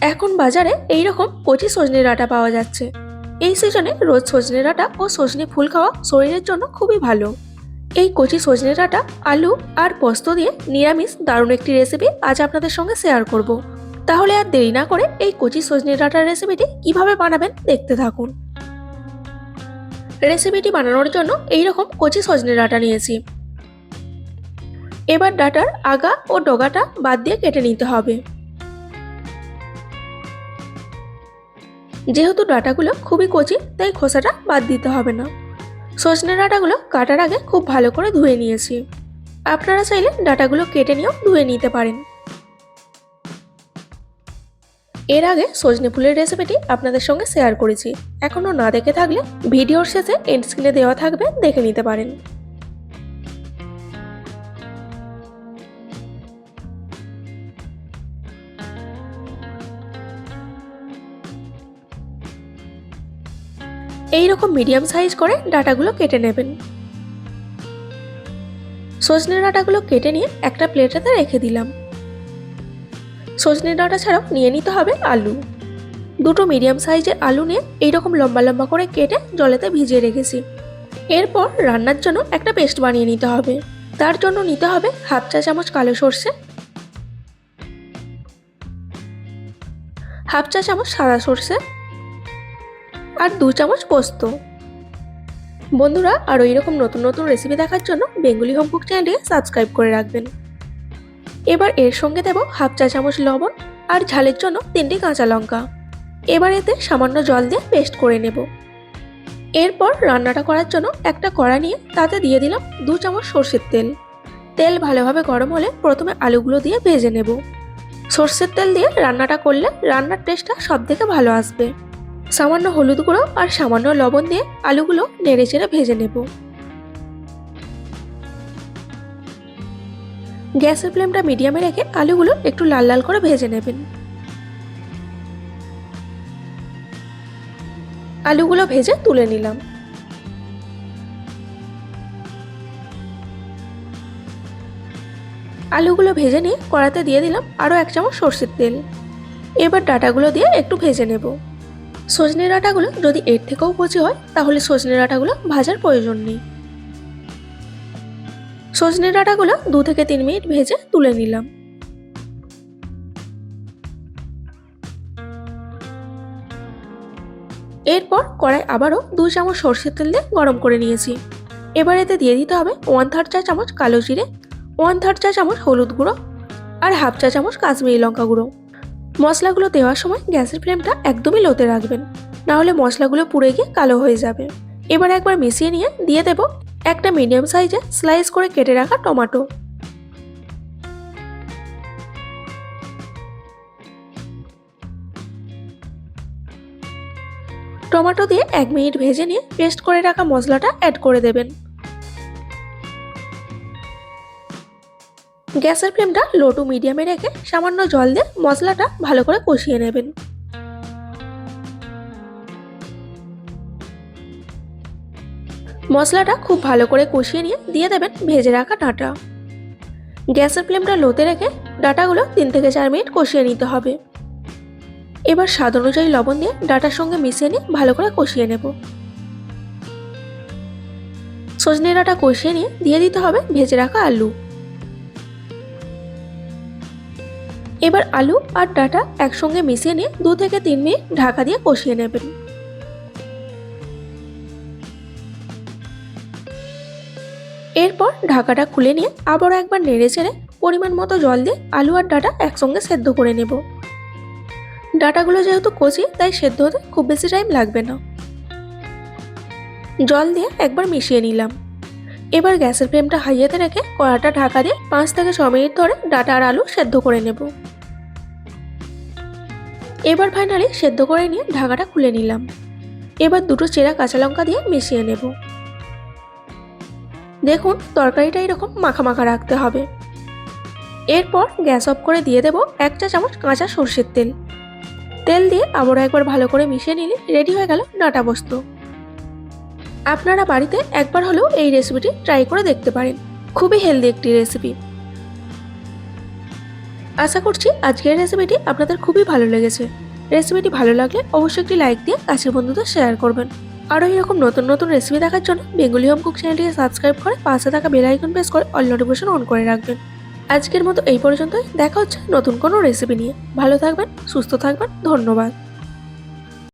এখন বাজারে এই রকম কচি সজনে ডাঁটা পাওয়া যাচ্ছে। এই সিজনে রোজ সজনে ডাঁটা ও সজনে ফুল খাওয়া শরীরের জন্য খুবই ভালো। এই কচি সজনে ডাঁটা, আলু আর পোস্ত দিয়ে নিরামিষ দারুণ একটি রেসিপি আজ আপনাদের সঙ্গে শেয়ার করব। তাহলে আর দেরি না করে এই কচি সজনে ডাঁটার রেসিপিটি কীভাবে বানাবেন দেখতে থাকুন। রেসিপিটি বানানোর জন্য এই রকম কচি সজনে ডাঁটা নিয়েছি। এবার ডাটার আগা ও ডগাটা বাদ দিয়ে কেটে নিতে হবে। যেহেতু ডাটাগুলো খুবই কচি তাই খোসাটা বাদ দিতে হবে না। সজনে ডাটাগুলো কাটার আগে খুব ভালো করে ধুয়ে নিয়েছি। আপনারা চাইলে ডাটাগুলো কেটে নিয়েও ধুয়ে নিতে পারেন। এর আগে সজনে ফুলের রেসিপিটি আপনাদের সঙ্গে শেয়ার করেছি। এখনও না দেখে থাকলে ভিডিওর শেষে এন্ড স্ক্রিনে দেওয়া থাকবে, দেখে নিতে পারেন। এই রকম মিডিয়াম সাইজ করে ডাটাগুলো কেটে নেবেন। সজনে ডাটাগুলো কেটে নিয়ে একটা প্লেটেতে রেখে দিলাম। সজনে ডাটা ছাড়াও নিয়ে নিতে হবে আলু। দুটো মিডিয়াম সাইজের আলু নিয়ে এইরকম লম্বা লম্বা করে কেটে জলেতে ভিজিয়ে রেখেছি। এরপর রান্নার জন্য একটা পেস্ট বানিয়ে নিতে হবে। তার জন্য নিতে হবে হাফ চা চামচ কালো সর্ষে। হাফ চা চামচ সাদা সর্ষে। আর দু চামচ পোস্ত। বন্ধুরা আর ওই রকম নতুন নতুন রেসিপি দেখার জন্য বেঙ্গলি হোম কুক চ্যানেলটিকে সাবস্ক্রাইব করে রাখবেন। এবার এর সঙ্গে দেব হাফ চা চামচ লবণ আর ঝালের জন্য তিনটি কাঁচা লঙ্কা। এবার এতে সামান্য জল দিয়ে পেস্ট করে নেব। এরপর রান্নাটা করার জন্য একটা কড়া নিয়ে তাতে দিয়ে দিলাম দু চামচ সর্ষের তেল। তেল ভালোভাবে গরম হলে প্রথমে আলুগুলো দিয়ে ভেজে নেব। সর্ষের তেল দিয়ে রান্নাটা করলে রান্নার টেস্টটা সব থেকে ভালো আসবে। সামান্য হলুদ গুঁড়ো আর সামান্য লবণ দিয়ে আলুগুলো নেড়ে চেড়ে ভেজে নেব। গ্যাসের ফ্লেমটা মিডিয়ামে রেখে আলুগুলো একটু লাল লাল করে ভেজে নেবেন। আলুগুলো ভেজে তুলে নিলাম। আলুগুলো ভেজে নিয়ে কড়াতে দিয়ে দিলাম আরও এক চামচ সর্ষের তেল। এবার ডাটাগুলো দিয়ে একটু ভেজে নেব। সজনে ডাঁটাগুলো যদি এর থেকেও কচি হয়, তাহলে সজনে ডাঁটাগুলো ভাজার প্রয়োজন নেই। সজনে ডাঁটাগুলো দু থেকে তিন মিনিট ভেজে তুলে নিলাম। এরপর কড়াই আবারও দু চামচ সর্ষের তেল দিয়ে গরম করে নিয়েছি। এবার এতে দিয়ে দিতে হবে ওয়ান থার্ড চা চামচ কালো জিরে, ওয়ান থার্ড চা চামচ হলুদ গুঁড়ো আর হাফ চা চামচ কাশ্মীরি লঙ্কা গুঁড়ো। মশলাগুলো দেওয়ার সময় গ্যাসের ফ্লেমটা একদমই লোতে রাখবেন। নাহলে মশলাগুলো পুড়ে গিয়ে কালো হয়ে যাবে। এবার একবার মিশিয়ে নিয়ে দিয়ে দেব একটা মিডিয়াম সাইজে স্লাইস করে কেটে রাখা টমেটো। টমেটো দিয়ে এক মিনিট ভেজে নিয়ে পেস্ট করে রাখা মশলাটা অ্যাড করে দেবেন। গ্যাসের ফ্লেমটা লো টু মিডিয়ামে রেখে সামান্য জল দিয়ে মশলাটা ভালো করে কষিয়ে নেবেন। মশলাটা খুব ভালো করে কষিয়ে নিয়ে দিয়ে দেবেন ভেজে রাখা ডাঁটা। গ্যাসের ফ্লেমটা লোতে রেখে ডাঁটাগুলো তিন থেকে চার মিনিট কষিয়ে নিতে হবে। এবার স্বাদ অনুযায়ী লবণ দিয়ে ডাটার সঙ্গে মিশিয়ে নিয়ে ভালো করে কষিয়ে নেব। সজনে ডাঁটা কষিয়ে নিয়ে দিয়ে দিতে হবে ভেজে রাখা আলু। এবার আলু আর ডাটা একসঙ্গে মিশিয়ে নিয়ে দু থেকে তিন মিনিট ঢাকা দিয়ে কষিয়ে নেবেন। এরপর ঢাকাটা খুলে নিয়ে আবারও একবার নেড়ে চেড়ে পরিমাণ মতো জল দিয়ে আলু আর ডাটা একসঙ্গে সেদ্ধ করে নেব। ডাটাগুলো যেহেতু কচি তাই সেদ্ধ হতে খুব বেশি টাইম লাগবে না। জল দিয়ে একবার মিশিয়ে নিলাম। এবার গ্যাসের ফ্লেমটা হাইয়াতে রেখে কড়াটা ঢাকা দিয়ে পাঁচ থেকে ছ মিনিট ধরে ডাটা আর আলু সেদ্ধ করে নেব। এবার ফাইনালি সেদ্ধ করে নিয়ে ঢাকাটা খুলে নিলাম। এবার দুটো চেরা কাঁচা লঙ্কা দিয়ে মিশিয়ে নেব। দেখুন, তরকারিটা এরকম মাখা মাখা রাখতে হবে। এরপর গ্যাস অফ করে দিয়ে দেব এক চা চামচ কাঁচা সর্ষের তেল। তেল দিয়ে আবারও একবার ভালো করে মিশিয়ে নিলে রেডি হয়ে গেল ডাটা বস্ত। আপনারা বাড়িতে একবার হলেও এই রেসিপিটি ট্রাই করে দেখতে পারেন। খুবই হেলদি একটি রেসিপি আশা করছি আজকের রেসিপিটি আপনাদের খুবই ভালো লেগেছে। রেসিপিটি ভালো লাগলে অবশ্যই একটি লাইক দিয়ে কাছের বন্ধুদের শেয়ার করবেন। আরও এরকম নতুন নতুন রেসিপি দেখার জন্য বেঙ্গলি হোম কুক চ্যানেলটিকে সাবস্ক্রাইব করে পাশে থাকা বেল আইকন প্রেস করে অল নোটিফিকেশন অন করে রাখবেন। আজকের মতো এই পর্যন্তই। দেখা হচ্ছে নতুন কোনো রেসিপি নিয়ে। ভালো থাকবেন, সুস্থ থাকবেন। ধন্যবাদ।